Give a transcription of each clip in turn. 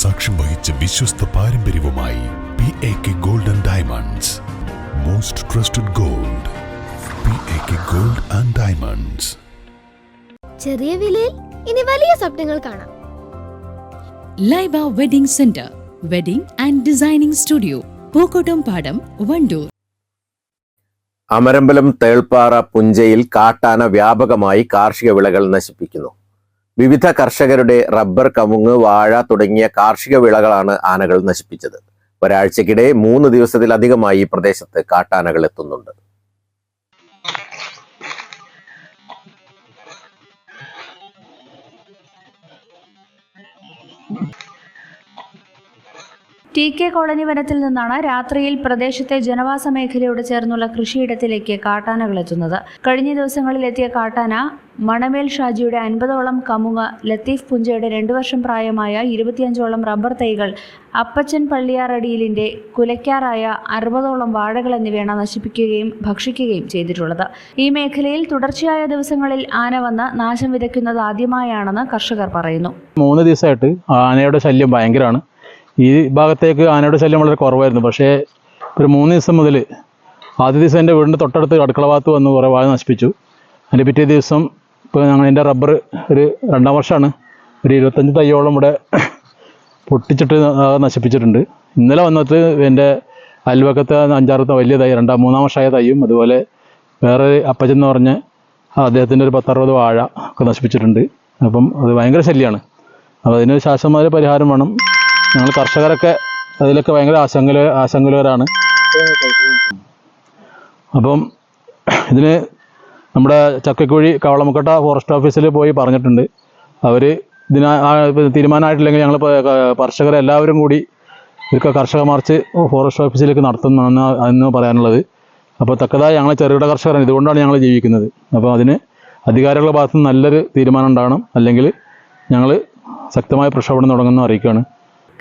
സാക്ഷ്യം വഹിച്ച വിശ്വസ്ത പാരമ്പര്യവുമായി P A K gold and diamonds most trusted gold P A K gold and diamonds ചെറിയ വിലയിൽ ഇനി വലിയ സ്വപ്നങ്ങൾ കാണാം. Laiba wedding centre wedding and designing studio Pookkottumpadam Wandoor Amarambalam Thelppara പുഞ്ചയിൽ കാട്ടാന വ്യാപകമായി കാർഷിക വിളകൾ നശിപ്പിക്കുന്നു. വിവിധ കർഷകരുടെ റബ്ബർ കമുങ്ങ് വാഴ തുടങ്ങിയ കാർഷിക വിളകളാണ് ആനകൾ നശിപ്പിച്ചത്. ഒരാഴ്ചക്കിടെ മൂന്ന് ദിവസത്തിലധികമായി ഈ പ്രദേശത്ത് കാട്ടാനകൾ എത്തുന്നുണ്ട്. ടി കെ കോളനി വനത്തിൽ നിന്നാണ് രാത്രിയിൽ പ്രദേശത്തെ ജനവാസ മേഖലയോട് ചേർന്നുള്ള കൃഷിയിടത്തിലേക്ക് കാട്ടാനകൾ എത്തുന്നത്. കഴിഞ്ഞ ദിവസങ്ങളിൽ എത്തിയ കാട്ടാന മണമേൽ ഷാജിയുടെ അൻപതോളം കമുങ്ങ് ലത്തീഫ് പുഞ്ചയുടെ രണ്ടു വർഷം പ്രായമായ ഇരുപത്തിയഞ്ചോളം റബ്ബർ തൈകൾ അപ്പച്ചൻ പള്ളിയാറടിയിലിന്റെ കുലയ്ക്കാറായ അറുപതോളം വാഴകൾ എന്നിവയാണ് നശിപ്പിക്കുകയും ഭക്ഷിക്കുകയും ചെയ്തിട്ടുള്ളത്. ഈ മേഖലയിൽ തുടർച്ചയായ ദിവസങ്ങളിൽ ആന വന്ന് നാശം വിതയ്ക്കുന്നത് ആദ്യമായാണെന്ന് കർഷകർ പറയുന്നു. മൂന്ന് ദിവസമായിട്ട് ആനയുടെ ശല്യം ഭയങ്കരമാണ്. ഈ ഭാഗത്തേക്ക് ആനയുടെ ശല്യം വളരെ കുറവായിരുന്നു. പക്ഷേ ഒരു മൂന്ന് ദിവസം മുതൽ ആദ്യ ദിവസം എന്റെ വീടിന്റെ തൊട്ടടുത്ത് അടുക്കള ഭാഗത്ത് വന്ന് കുറേ വാഴ നശിപ്പിച്ചു. അതിന്റെ പിറ്റേ ദിവസം ഇപ്പോൾ ഞങ്ങൾ എന്റെ റബ്ബർ ഒരു രണ്ടാം വർഷമാണ് ഒരു ഇരുപത്തഞ്ച് തയ്യോളം ഇവിടെ പൊട്ടിച്ചിട്ട് നശിപ്പിച്ചിട്ടുണ്ട്. ഇന്നലെ വന്നിട്ട് എന്റെ അയൽവക്കത്തെ അഞ്ചാറത്തെ വലിയ തൈ രണ്ടാം മൂന്നാം വർഷമായ തൈയും അതുപോലെ വേറെ അപ്പച്ചൻ എന്ന് പറഞ്ഞ അദ്ദേഹത്തിന്റെ ഒരു പത്തറുപത് വാഴ ഒക്കെ നശിപ്പിച്ചിട്ടുണ്ട്. അപ്പം അത് ഭയങ്കര ശല്യമാണ് അപ്പോൾ അതിന് ശാശ്വതമായ പരിഹാരം വേണം. ഞങ്ങൾ കർഷകരൊക്കെ അതിലൊക്കെ ഭയങ്കര ആശങ്കല ആശങ്കലരാണ് അപ്പം ഇതിന് നമ്മുടെ ചക്കക്കുഴി കവളമുക്കട്ട ഫോറസ്റ്റ് ഓഫീസിൽ പോയി പറഞ്ഞിട്ടുണ്ട്. അവർ ഇതിന തീരുമാനമായിട്ടില്ലെങ്കിൽ ഞങ്ങൾ കർഷകരെ എല്ലാവരും കൂടി ഇതൊക്കെ കർഷക മാർച്ച് ഫോറസ്റ്റ് ഓഫീസിലേക്ക് നടത്തുന്നതെന്ന് എന്ന് പറയാനുള്ളത്. അപ്പോൾ തക്കതായ ഞങ്ങൾ ചെറുകിട കർഷകരാണ്. ഇതുകൊണ്ടാണ് ഞങ്ങൾ ജീവിക്കുന്നത്. അപ്പോൾ അതിന് അധികാരികളുടെ ഭാഗത്ത് നല്ലൊരു തീരുമാനം ഉണ്ടാകണം. അല്ലെങ്കിൽ ഞങ്ങൾ ശക്തമായ പ്രക്ഷോഭം തുടങ്ങുന്ന അറിയിക്കുകയാണ്.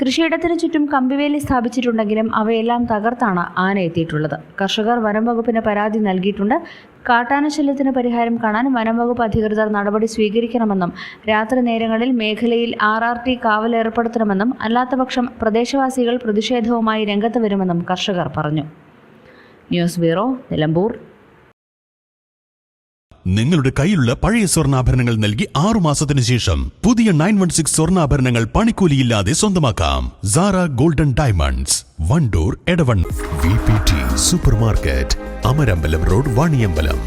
കൃഷിയിടത്തിന് ചുറ്റും കമ്പിവേലി സ്ഥാപിച്ചിട്ടുണ്ടെങ്കിലും അവയെല്ലാം തകർത്താണ് ആന എത്തിയിട്ടുള്ളത്. കർഷകർ വനം വകുപ്പിന് പരാതി നൽകിയിട്ടുണ്ട്. കാട്ടാന ശല്യത്തിന് പരിഹാരം കാണാൻ വനം വകുപ്പ് അധികൃതർ നടപടി സ്വീകരിക്കണമെന്നും രാത്രി നേരങ്ങളിൽ മേഖലയിൽ ആർ ആർ ടി കാവൽ ഏർപ്പെടുത്തണമെന്നും അല്ലാത്തപക്ഷം പ്രദേശവാസികൾ പ്രതിഷേധവുമായി രംഗത്ത് വരുമെന്നും കർഷകർ പറഞ്ഞു. News bureau Nilambur. നിങ്ങളുടെ കയ്യിലുള്ള പഴയ സ്വർണാഭരണങ്ങൾ നൽകി ആറു മാസത്തിനു ശേഷം പുതിയ നയൻ വൺ സിക്സ് സ്വർണാഭരണങ്ങൾ പണിക്കൂലിയില്ലാതെ സ്വന്തമാക്കാം. Sara golden diamonds Wandoor എടവൺ V P T super market Amarambalam road Vaniyambalam.